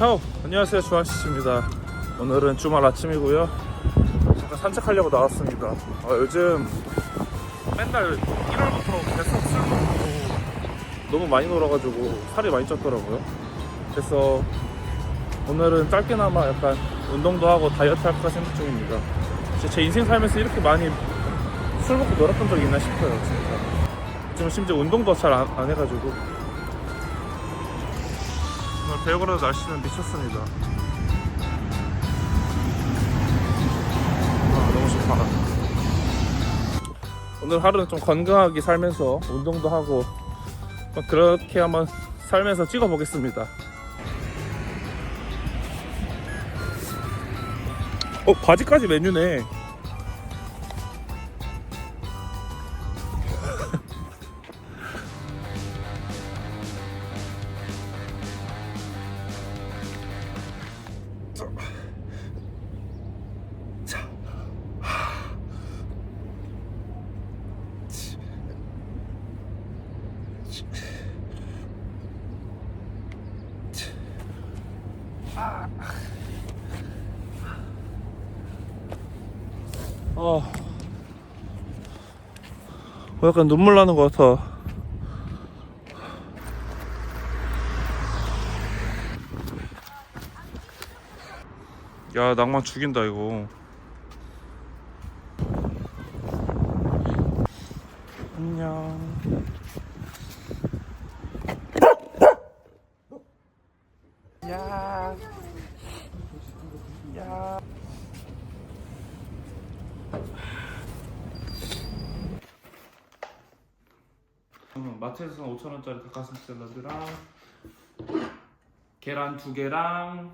차오 안녕하세요 주한씨입니다. 오늘은 주말 아침이고요. 잠깐 산책하려고 나왔습니다. 아, 요즘 맨날 1월부터 계속 술 먹고 너무 많이 놀아가지고 살이 많이 쪘더라고요. 그래서 오늘은 짧게나마 약간 운동도 하고 다이어트 할까 생각 중입니다. 제 인생 살면서 이렇게 많이 술 먹고 놀았던 적이 있나 싶어요 진짜. 지금 심지어 운동도 잘 안 해가지고 배우그라도 날씨는 미쳤습니다. 아, 너무 좋다. 오늘 하루는 좀 건강하게 살면서 운동도 하고 뭐 그렇게 한번 살면서 찍어 보겠습니다. 어 바지까지 메뉴네. 어. 어, 약간 눈물 나는 것 같아. 야, 낭만 죽인다, 이거. 안녕. 야. 야. 음, 마트에서 산 5천원짜리 닭가슴살 샐러드랑 계란 두 개랑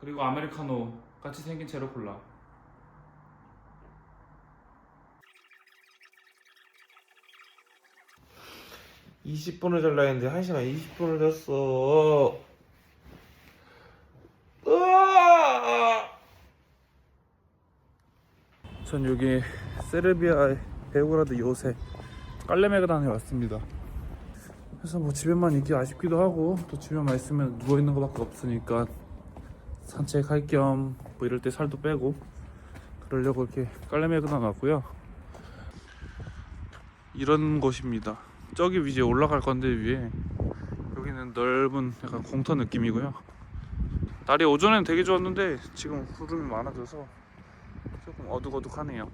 그리고 아메리카노 같이 생긴 제로 콜라 20분을 잘라 했는데 1시간 20분을 잤어 으아! 전 여기 세르비아의 베오그라드 요새 깔레메그단에 왔습니다. 그래서 뭐 집에만 있기 아쉽기도 하고 또 집에만 있으면 누워 있는 것밖에 없으니까 산책할 겸 뭐 이럴 때 살도 빼고 그러려고 이렇게 깔레메그단 왔고요. 이런 곳입니다. 저기 위에 올라갈 건데 위에 여기는 넓은 약간 공터 느낌이고요. 날이 오전에는 되게 좋았는데 지금 구름이 많아져서 조금 어둑어둑하네요.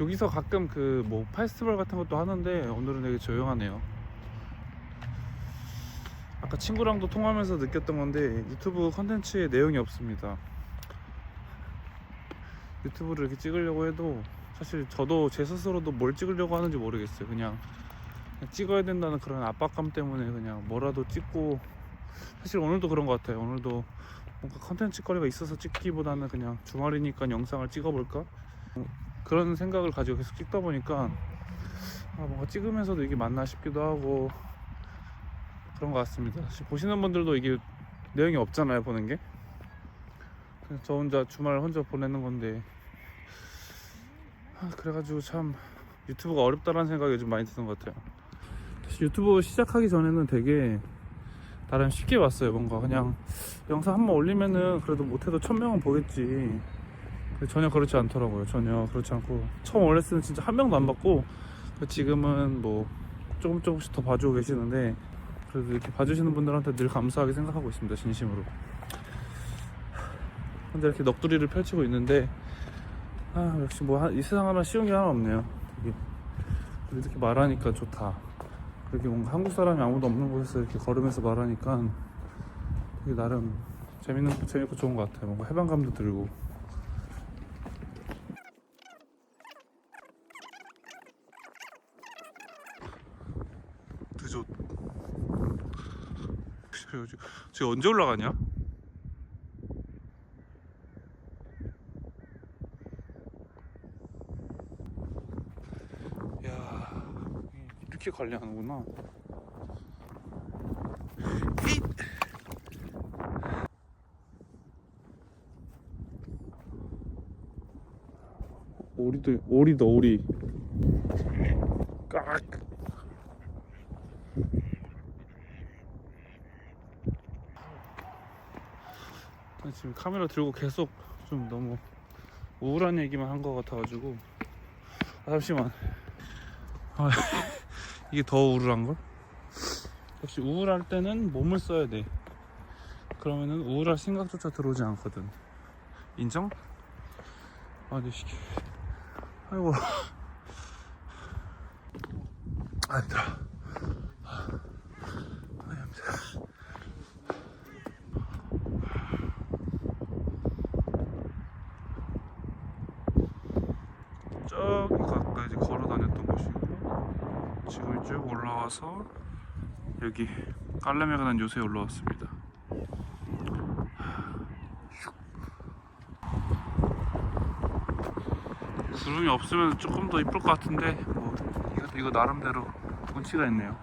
여기서 가끔 그 뭐 페스티벌 같은 것도 하는데 오늘은 되게 조용하네요. 아까 친구랑도 통화하면서 느꼈던 건데 유튜브 컨텐츠에 내용이 없습니다. 유튜브를 이렇게 찍으려고 해도 사실 저도 제 스스로도 뭘 찍으려고 하는지 모르겠어요. 그냥, 그냥 찍어야 된다는 그런 압박감 때문에 그냥 뭐라도 찍고 사실 오늘도 그런 것 같아요. 오늘도 뭔가 컨텐츠 거리가 있어서 찍기보다는 그냥 주말이니까 영상을 찍어볼까? 그런 생각을 가지고 계속 찍다 보니까 아, 뭔가 찍으면서도 이게 맞나 싶기도 하고 그런 것 같습니다. 사실 보시는 분들도 이게 내용이 없잖아요, 보는 게. 그래서 저 혼자 주말 혼자 보내는 건데 아, 그래가지고 참 유튜브가 어렵다라는 생각이 요즘 많이 드는 것 같아요. 유튜브 시작하기 전에는 되게 나름 쉽게 봤어요. 뭔가 그냥 영상 한 번 올리면은 그래도 못해도 천 명은 보겠지. 전혀 그렇지 않더라고요. 전혀 그렇지 않고 처음 올렸을 때는 진짜 한 명도 안 받고 지금은 뭐 조금 조금씩 더 봐주고 계시는데 그래도 이렇게 봐주시는 분들한테 늘 감사하게 생각하고 있습니다. 진심으로. 근데 이렇게 넋두리를 펼치고 있는데 아 역시 뭐 이 세상 하나 쉬운 게 하나 없네요. 이게 이렇게 말하니까 좋다. 그렇게 뭔가 한국 사람이 아무도 없는 곳에서 이렇게 걸으면서 말하니까 되게 나름 재밌는 재밌고 좋은 것 같아요. 뭔가 해방감도 들고. 드조. 저, 저 언제 올라가냐? 야 이렇게 관리하는구나. 오리도 오리다 오리. 깍. 지금 카메라 들고 계속 좀 너무 우울한 얘기만 한 것 같아가지고 아, 잠시만 아, 이게 더 우울한 걸? 역시 우울할 때는 몸을 써야 돼. 그러면은 우울할 생각조차 들어오지 않거든. 인정? 아, 내 시계. 아이고. 아, 힘들어. 아, 힘들어. 저기 가까이 걸어 다녔던 곳이고 지금 쭉 올라와서 여기 깔라메가 난 요새에 올라왔습니다. 구름이 없으면 조금 더 이쁠 것 같은데 뭐 이거, 이거 나름대로 운치가 있네요.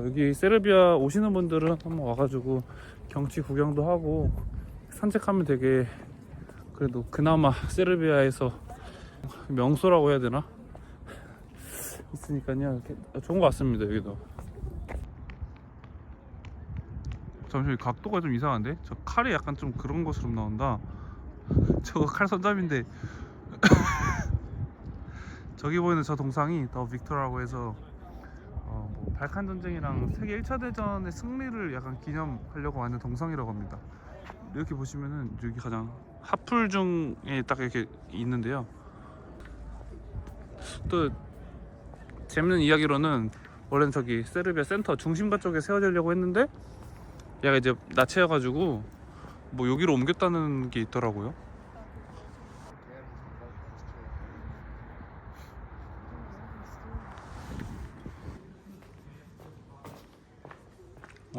그래서 여기 세르비아 오시는 분들은 한번 와가지고 경치 구경도 하고 산책하면 되게 그래도 그나마 세르비아에서 명소라고 해야 되나? 있으니까요. 좋은 것 같습니다 여기도. 잠시만 이 각도가 좀 이상한데? 저 칼이 약간 좀 그런 것처럼 나온다. 저거 칼 손잡인데. 저기 보이는 저 동상이 더 빅토라고 해서 어, 뭐 발칸 전쟁이랑 세계 1차 대전의 승리를 약간 기념하려고 만든 동상이라고 합니다. 이렇게 보시면은 여기 가장 하풀 중에 딱 이렇게 있는데요. 또 재밌는 이야기로는 원래는 저기 세르비아 센터 중심가 쪽에 세워지려고 했는데 얘가 이제 나체여가지고 뭐 여기로 옮겼다는 게 있더라고요.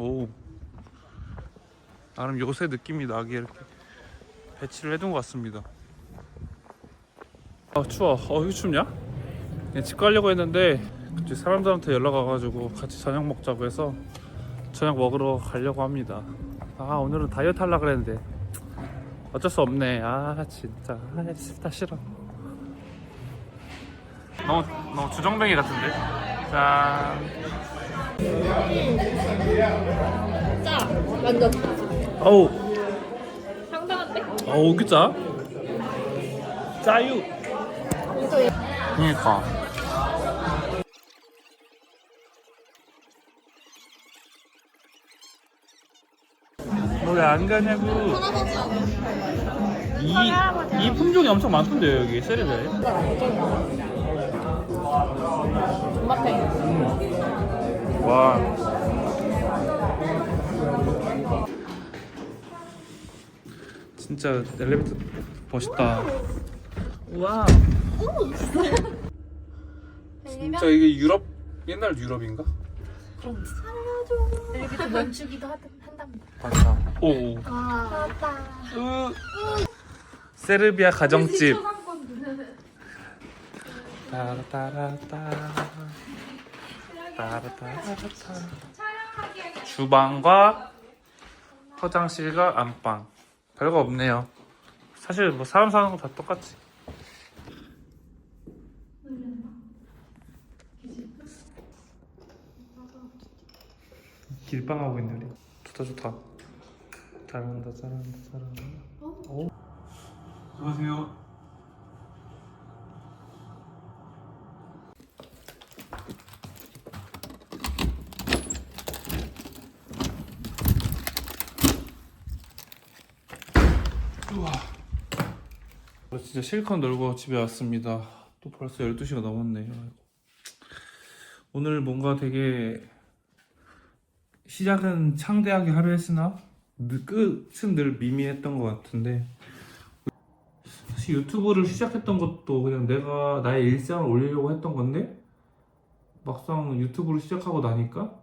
오. 나름 요새 느낌이 나게 이렇게 배치를 해둔 것 같습니다. 아 추워. 어 이거 춥냐? 집 가려고 했는데 갑자기 사람들한테 연락 와가지고 같이 저녁 먹자고 해서 저녁 먹으러 가려고 합니다. 아 오늘은 다이어트 하려고 그랬는데 어쩔 수 없네. 아 진짜. 아 싫다 싫어. 너무 너무 주정뱅이 같은데? 짠 완전 어우. 상당한데? 어우 그 짜? 짜유. 그니까. 너왜안 가냐고. 이, 이 품종이 엄청 많던데요 여기 세르비아에 존맛해 와 진짜 엘리베이터 멋있다. 와 진짜 이게 유럽 옛날 유럽인가? 여기도 멈추기도 하- 한답니다. 맞아 오아 맞다. 으. 세르비아 가정집. 따라따라따. 따라따라따. 주방과 화장실과 안방 별거 없네요. 사실 뭐 사람 사는 거 다 똑같지. 길빵 하고 있네 우리. 좋다 좋다. 잘한다 잘한다 잘한다. 어? 안녕하세요 진짜 실컷 놀고 집에 왔습니다. 또 벌써 12시가 넘었네요. 오늘 뭔가 되게 시작은 창대하게 하려 했으나 느- 끝은 늘 미미했던 것 같은데 사실 유튜브를 시작했던 것도 그냥 내가 나의 일상을 올리려고 했던 건데 막상 유튜브를 시작하고 나니까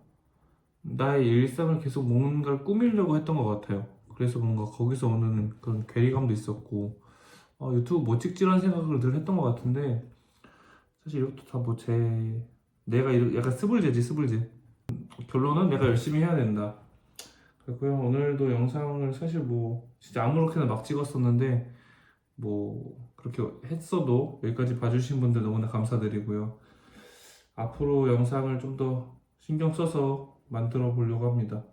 나의 일상을 계속 뭔가를 꾸미려고 했던 것 같아요. 그래서 뭔가 거기서 오는 그런 괴리감도 있었고 아, 유튜브 뭐 찍지라는 생각을 늘 했던 것 같은데 사실 이것도 다 뭐 제 내가 이렇게 약간 스불제지 스불제 결론은 내가 열심히 해야 된다. 그리고요 오늘도 영상을 사실 뭐 진짜 아무렇게나 막 찍었었는데 뭐 그렇게 했어도 여기까지 봐주신 분들 너무나 감사드리고요. 앞으로 영상을 좀 더 신경 써서 만들어 보려고 합니다.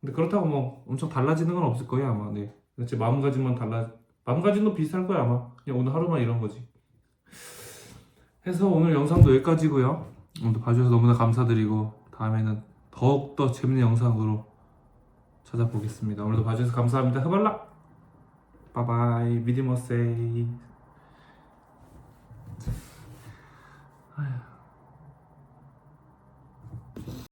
근데 그렇다고 뭐 엄청 달라지는 건 없을 거예요 아마. 네. 제 마음가짐만 달라. 마음가짐도 비슷할 거야 아마. 그냥 오늘 하루만 이런 거지. 해서 오늘 영상도 여기까지고요. 오늘도 봐주셔서 너무나 감사드리고 다음에는 더욱더 재밌는 영상으로 찾아보겠습니다. 오늘도 봐주셔서 감사합니다. 흐발라. 바이바이. 미디머세이.